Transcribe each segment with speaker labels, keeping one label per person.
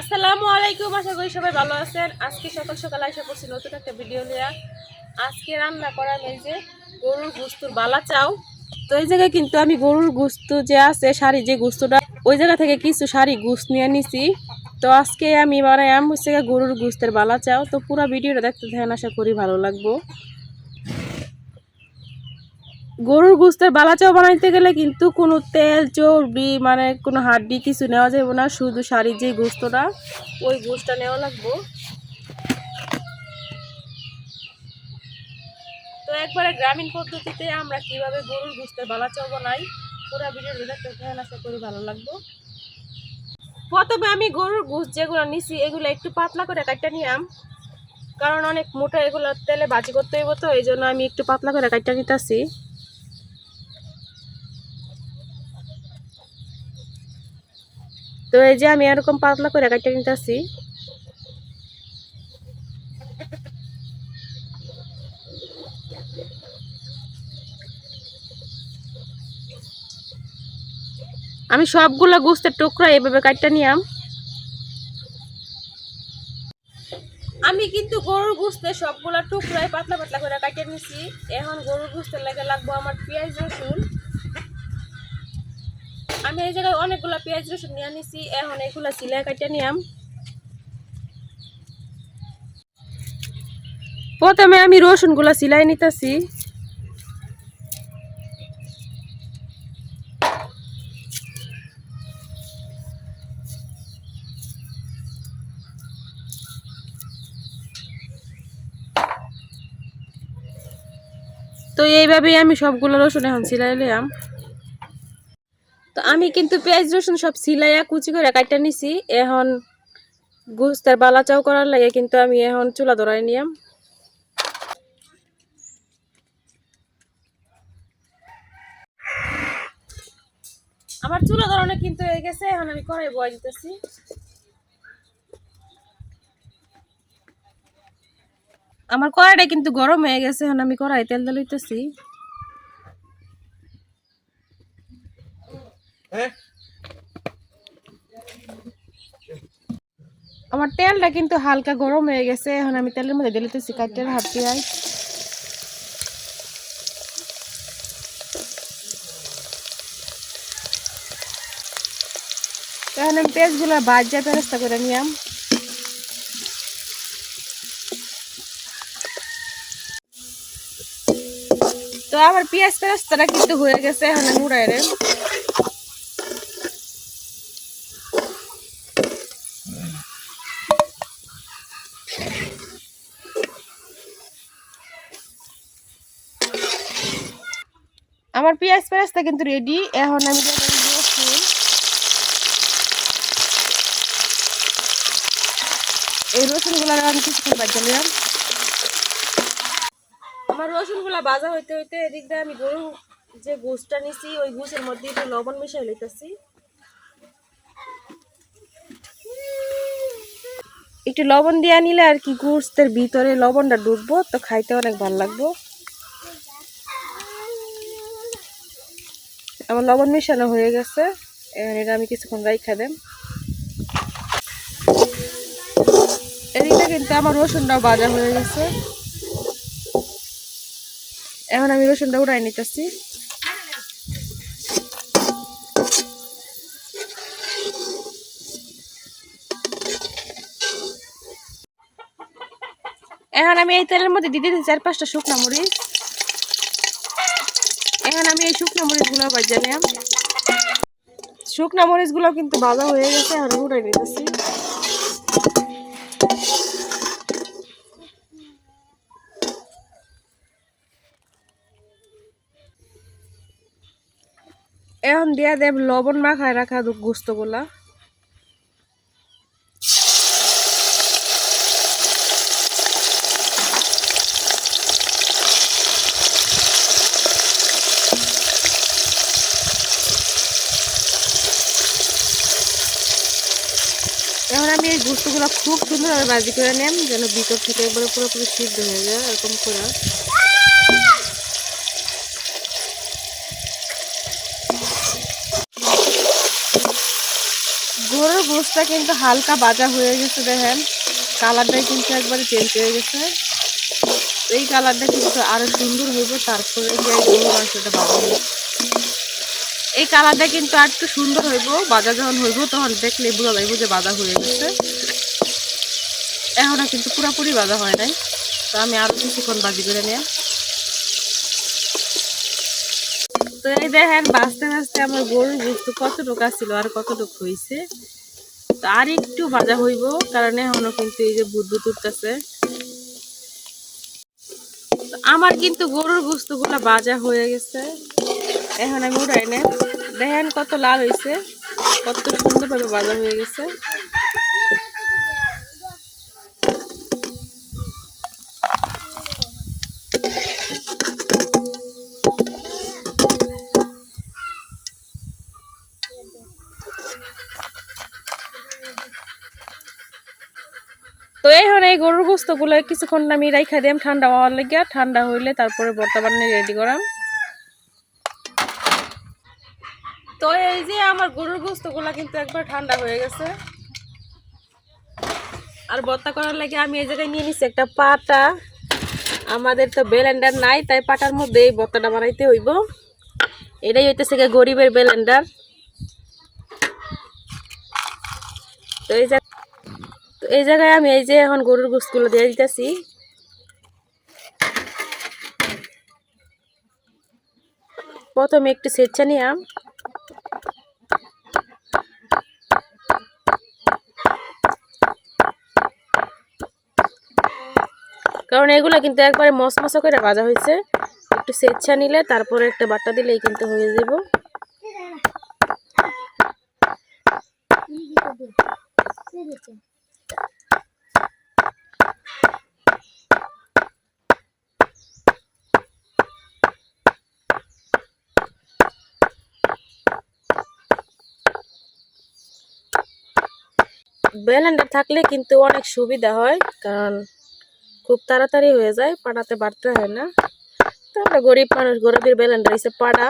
Speaker 1: আসসালামু আলাইকুম, আশা করি সবাই ভালো আছেন। আজকে সকাল সকাল আশা করছি নতুন একটা ভিডিও নিয়ে। আজকে রান্না করা এই যে গরুর গুস্তুর বালা চাও। তো এই জায়গায় কিন্তু আমি গরুর গুস্ত যে আছে শাড়ি যে গুস্তটা, ওই জায়গা থেকে কিছু শাড়ি গুস্ত নিয়ে নিছি। তো আজকে আমি বানাইম হচ্ছে গরুর গুস্তের বালা চাও। তো পুরো ভিডিওটা দেখতে থাকেন, আশা করি ভালো লাগবো। গরুর গুস্তের বালাচাও বানাইতে গেলে কিন্তু কোনো তেল, চর্বি মানে কোনো হাড্ডি কিছু নেওয়া যাবে না, শুধু শাড়ির যে গোস্তটা, ওই গোস্তটা নেওয়া লাগবো। তো একবারে গ্রামীণ পদ্ধতিতে আমরা কীভাবে গরুর গুস্তের বালাচাও বানাই, পুরো ভিডিও দেখতে থাকেন, আশা করি ভালো লাগবো। প্রথমে আমি গরুর গুস যেগুলো নিছি, এগুলো একটু পাতলা করে কাটটা নিয়াম কারণ অনেক মোটা, এগুলো তেলে বাজি করতে হইব তো, এই জন্য আমি একটু পাতলা করে কাটটা নিতেছি। তো এই যে আমি এরকম পাতলা করে কাটতে নিতেছি। আমি সবগুলো গোস্তের টুকরা এভাবে কাটতে নিয়াম। আমি কিন্তু গরুর গুস্তে সবগুলা টুকরাই পাতলা পাতলা করে কাটিয়ে নিছি। এখন গরুর গুস্তের লেগে লাগবো আমার পেঁয়াজ রসুন। আমি এই জায়গায় অনেকগুলো পেঁয়াজ রসুন নিয়ে নিছি এখন এগুলো সিলাই কাটিয়ে নিয়াম। প্রথমে আমি রসুনগুলো সিলাই নিতেছি। তো এইভাবেই আমি সবগুলো রসুন এখন সিলাই নিলাম। তো আমি কিন্তু পেঁয়াজ, রসুন সব সিলাইয়া কুচি করে কাটটা নিছি। এখন গুস্তার বালা চাও করার লাগে, কিন্তু আমি এখন চুলা ধরাই নিয়াম। আমার চুলা ধরানো কিন্তু হয়ে গেছে, এখন আমি কড়াই বয় দিতেছি। আমার কড়াইটা কিন্তু গরম হয়ে গেছে, এখন আমি কড়াই তেল দিতেছি আমার তেলটা কিন্তু হালকা গরম হয়ে গেছে, এখন আমি তেলের মধ্যে দিতেছি কাটের হাত পেঁয়াজ এখন আমি পেঁয়াজগুলো বাজ্যা পেরেস্তা করে নিলাম। তো আমার পেঁয়াজ পেরেস্তাটা কিন্তু হয়ে গেছে, এখন আমি উড়াই আমার পেঁয়াজ পেঁয়াজটা কিন্তু রেডি এখন আমি রসুন এই রসুনগুলো আমি কিছুক্ষণ বাজা নিলাম আমার রসুনগুলো ভাজা হইতে হইতে এদিক দিয়ে আমি গরু যে গোসটা নিছি, ওই গোসের মধ্যে একটু লবণ মিশাই লইতেছি। একটু লবণ দিয়ে নিলে আর কি গোস্তের ভিতরে লবণটা ঢুকবো তো খাইতে অনেক ভালো লাগবো। আমার লবণ মেশানো হয়ে গেছে। এটা আমি কিছুক্ষণ রাইখা দেন। এদিকে কিন্তু আমার রসুনটাও বাজা হয়ে গেছে। এখন আমি রসুনটা উড়াই নিতেছি। এখন আমি এই তেলের মধ্যে দিতেছি চার পাঁচটা শুকনা মরিচ। এখন আমি এই শুকনো মরিচগুলো ভাজা নিলাম। শুকনো মরিচগুলো কিন্তু ভালো হয়ে গেছে আর উড়াই নিতেছি। এখন দিয়া দেব লবণ মাখায় রাখা গুস্তগুলা এখন গুস্তগুলো খুব সুন্দরভাবে ভাজি করে নেন, যেন ভিতর থেকে একবারে পুরোপুরি সিদ্ধ হয়ে যায়, এরকম করে। গরুর গোসটা কিন্তু হালকা বাজা হয়ে গেছে, দেখেন। কালারটাই কিন্তু একবারে চেঞ্জ হয়ে গেছে। এই কালারটা কিন্তু আরও সুন্দর হইব, তারপরে গরুর মাংসটা বাজা এই কালারটা কিন্তু আর একটু সুন্দর হইব, বাজা যখন হইব, তখন দেখলে বোঝা যাইব যে বাজা হয়ে গেছে। এখনও কিন্তু পুরোপুরি বাজা হয় নাই। তো আমি আরও কিছুক্ষণ বাজি করে নিয়ে। তো এই দেখেন, বাঁচতে বাঁচতে আমার গরুর বস্তু কতটুকু ছিল আর কতটুকু হয়েছে তো আর একটু ভাজা হইব, কারণ এখনও কিন্তু এই যে বুদ্ধ উঠতেছে। আমার কিন্তু গরুরগুলা ভাজা হয়ে গেছে। এখন আমি উঠাই নে দেখেন কত লাল হয়েছে কত সুন্দরভাবে ভাজা হয়ে গেছে তো এখন এই গরুর গোস্তগুলো কিছুক্ষণ আমি রাইখা দিলাম ঠান্ডা হওয়ার লাগিয়া ঠান্ডা হইলে তারপরে বর্তমানে রেডি করাম। তো এই যে আমার গরুর গোস্তগুলা কিন্তু একবার ঠান্ডা হয়ে গেছে। আর বত্তা করার লাগে আমি এই জায়গায় নিয়ে নিচ্ছি একটা পাটা। আমাদের তো বেলেন্ডার নাই, তাই পাটার মধ্যে এই বত্তাটা বানাইতে হইব। এটাই হইতেছে গরিবের বেলেন্ডার। তো এই তো এই জায়গায় আমি এই যে এখন গরুর গোস্তগুলো দিয়ে দিতেছি। প্রথমে একটু স্বেচ্ছা নিয়াম কারণ এগুলো কিন্তু একবারে মশমশা করে ভাজা হয়েছে। একটু স্বেচ্ছা নিলে তারপরে একটা বাটা দিলেই কিন্তু হয়ে যাব। ব্লেন্ডার থাকলে কিন্তু অনেক সুবিধা হয়, কারণ খুব তাড়াতাড়ি হয়ে যায়, পাড়াতে বাড়তে হয় না। তো আমরা গরিব মানুষ গরিবের ব্লেন্ডার হিসেবে পাড়া।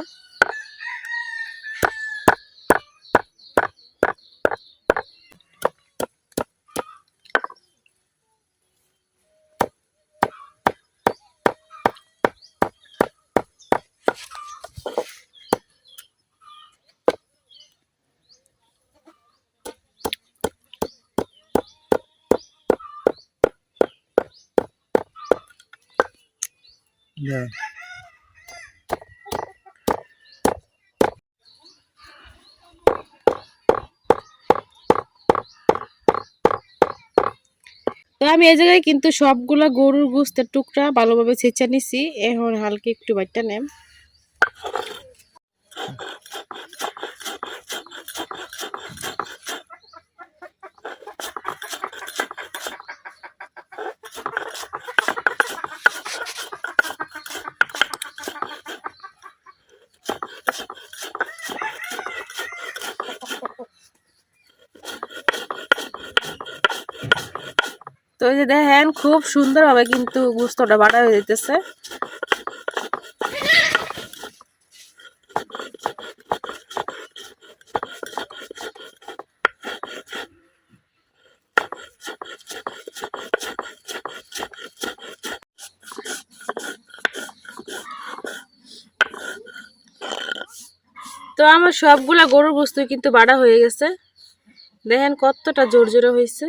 Speaker 1: আমি এই জায়গায় কিন্তু সবগুলা গরুর গোস্তের টুকরা ভালোভাবে ছেঁচা নিছি। এখন হালকা একটু বাইটা নেম। তো এই যে দেখেন, খুব সুন্দর সুন্দরভাবে কিন্তু গুস্তটা বাটা হয়ে যেতেছে তো আমার সবগুলা গরুর বস্তু কিন্তু বাড়া হয়ে গেছে। দেখেন কতটা জোর জোরে হয়েছে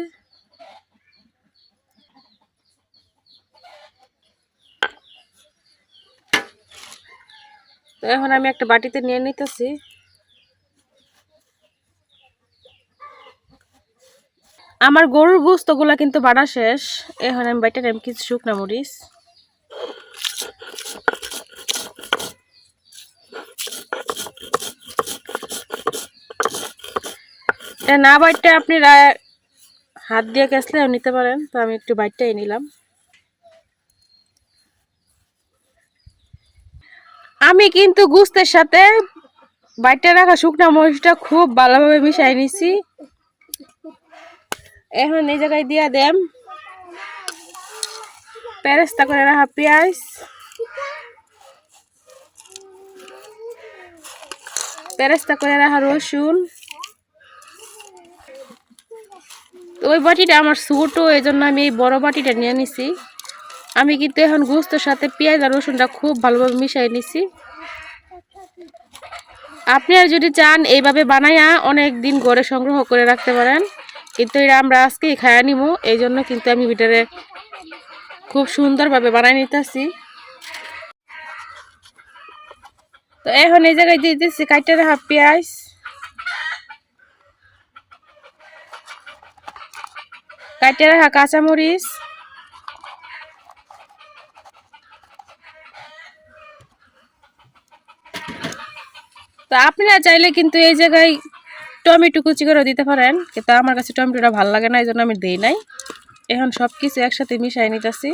Speaker 1: তো এখন আমি একটা বাটিতে নিয়ে নিতেছি। আমার গরুর গুস্তগুলা কিন্তু বাড়া শেষ। এখন আমি বাটিতে নেম কিছু শুকনা মরিচ। না বাইটটা আপনি হাত দিয়ে কেসলেও নিতে পারেন, তো আমি একটু বাইটটাই নিলাম। আমি কিন্তু গুস্তের সাথে বাইটে রাখা শুকনা মরিচটা খুব ভালোভাবে মিশাই নিছি। এখন এই জায়গায় দিয়া দেম। পেরেস্তা করে রাখা পেঁয়াজ। পেরেস্তা করে রাখা রসুন। ওই বাটিটা আমার ছোটো এই জন্য আমি এই বড় বাটিটা নিয়ে নিছি। আমি কিন্তু এখন গোস্তর সাথে পেঁয়াজ আর রসুনটা খুব ভালোভাবে মিশিয়ে নিছি। আপনি আর যদি চান এইভাবে বানাইয়া অনেক দিন ঘরে সংগ্রহ করে রাখতে পারেন, কিন্তু এটা আমরা আজকেই খায়া নিব এই জন্য কিন্তু আমি ভিটারে খুব সুন্দরভাবে বানাই নিতেছি। তো এখন এই জায়গায় দিয়ে দিচ্ছি কাইটে হাফ পেঁয়াজ। কাইটে রাখা কাঁচামরিচ। তো আপনারা চাইলে কিন্তু এই জায়গায় টমেটো কুচি করে দিতে পারেন। কিন্তু আমার কাছে টমেটোটা ভালো লাগে না এই জন্য আমি দিই নাই। এখন সব কিছু একসাথে মিশাই নিতেছি।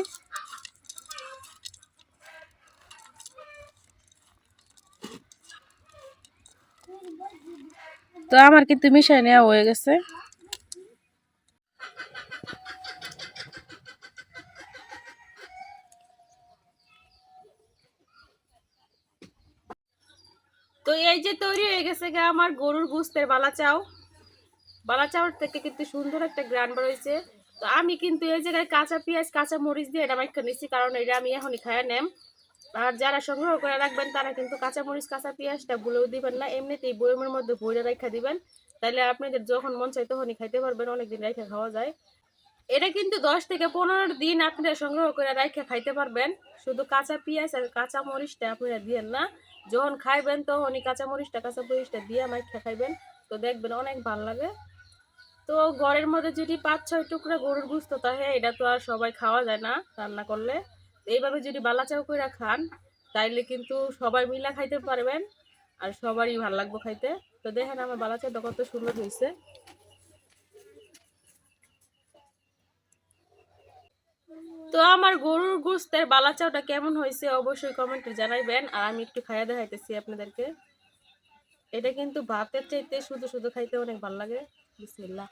Speaker 1: তো আমার কিন্তু মিশাই নেওয়া হয়ে গেছে। তো এই যে তৈরি হয়ে গেছে গা আমার গরুর গুস্তের বালা চাও। বালা চাউর থেকে কিন্তু সুন্দর একটা গ্রান বেরোয়েছে তো আমি কিন্তু এই জায়গায় কাঁচা পেঁয়াজ, কাঁচা মরিচ দিয়ে এটা মাইখা নিচ্ছি কারণ এটা আমি এখনই খাইয়া নেম। আর যারা সংগ্রহ করে রাখবেন, তারা কিন্তু কাঁচা মরিচ, কাঁচা পেঁয়াজটা ভুলেও দিবেন না। এমনিতেই বয়মের মধ্যে ভরে রেখা দিবেন। তাহলে আপনাদের যখন মন চাই তখনই খাইতে পারবেন, অনেকদিন রেখে খাওয়া যায়। এটা কিন্তু দশ থেকে পনেরো দিন আপনারা সংগ্রহ করে রেখে খাইতে পারবেন। শুধু কাঁচা পেঁয়াজ আর কাঁচা মরিচটা আপনারা দিয়েন না। যখন খাইবেন তখনই কাঁচা মরিচটা কাঁচা মরিচটা দিয়ে মাইখা খাইবেন। তো দেখবেন অনেক ভালো লাগে। তো ঘরের মধ্যে যদি পাঁচ, ছয় টুকরা গরুর গুস্ত থাকে, এটা তো আর সবাই খাওয়া যায় না রান্না করলে। এইভাবে যদি বালাচাও করে খান, তাইলে কিন্তু সবাই মিলা খাইতে পারবেন আর সবারই ভালো লাগবে খাইতে। তো দেখেন আমার বালাচাটা কত সুন্দর হয়েছে তো আমার গরুর গোস্তের বালাচাওটা কেমন হয়েছে অবশ্যই কমেন্টে জানাইবেন। আর আমি একটু খাইয়া দেখাইতেছি আপনাদেরকে। এটা কিন্তু ভাতের চাইতে শুধু শুধু খাইতে অনেক ভালো লাগে। বিসমিল্লাহ।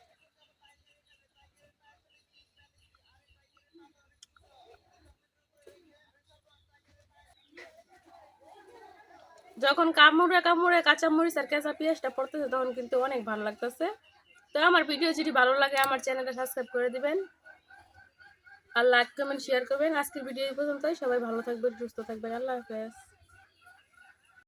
Speaker 1: যখন কামড়ে কামড়ে কাঁচামরিচ আর কেঁচা পেঁয়াজটা পড়তেছে তখন কিন্তু অনেক ভালো লাগতেছে। তো আমার ভিডিও যদি ভালো লাগে আমার চ্যানেলটা সাবস্ক্রাইব করে দিবেন। আর লাইক কমেন্ট শেয়ার করবেন। আজকের ভিডিও পর্যন্তই। সবাই ভালো থাকবেন, সুস্থ থাকবেন। আল্লাহ হাফেজ।